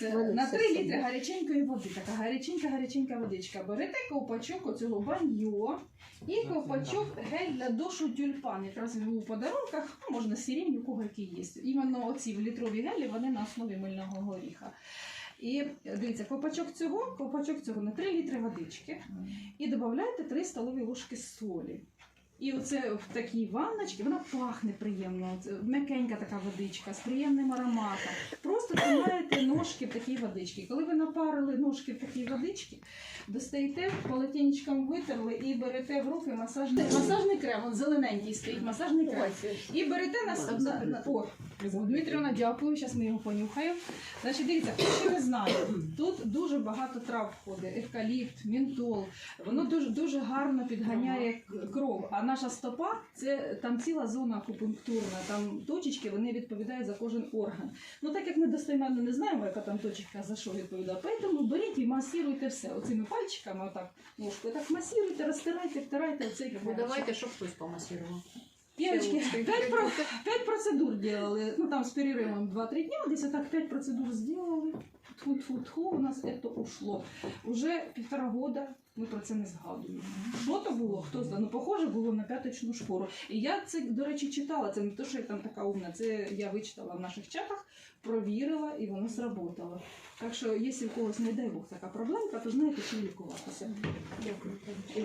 Дивіться, на 3 собі. літри гаряченької води, така гаряченька, гаряченька водичка. Берете ковпачок оцього баньо і ковпачок гель для душу тюльпан. Якраз у подарунках ну, можна сирень, у кого який є. Іменно оці в літрові гелі, вони на основі мильного горіха. І дивіться, ковпачок цього, ковпачок цього на 3 літри водички і додаєте 3 столові ложки солі. І оце в такій ванночці вона пахне приємно. М'якенька така водичка з приємним ароматом. Просто тримаєте ножки в такій водичці. Коли ви напарили ножки в такій водичці, достаєте полотенечком витерли і берете в руки масажний, масажний крем, от зелененький стоїть масажний крем. І берете на, на, на о, Дмитрівна, дякую. Зараз ми його понюхаємо. Значить, дивіться, хто ще не знає, тут дуже багато трав входить: евкаліпт, мінтол. Воно дуже дуже гарно підганяє кров. А наша стопа це там ціла зона акупунктурна. Там точечки вони відповідають за кожен орган. Ну так як ми достеменно не знаємо, яка там точка за що відповідає, тому беріть і масіруйте все. Оцими пальчиками, отак ножкою, так масіруйте, розтирайте, втирайте оцей Ну давайте, щоб хтось помасірував. Девочки, пять, про, пять процедур делали, ну там с перерывом 2-3 дня, десь так 5 процедур сделали. Тьфу-тьфу-тьфу, у нас это ушло. Уже півтора года ми про це не згадуємо. Що то було? Хто знає? Ну, похоже було на п'яточну шпору. І я це, до речі, читала. Це не те, що я там така умна. Це я вичитала в наших чатах, провірила і воно сработало. Так що, якщо у когось, не дай Бог, така проблемка, то знаєте, що лікуватися. Дякую.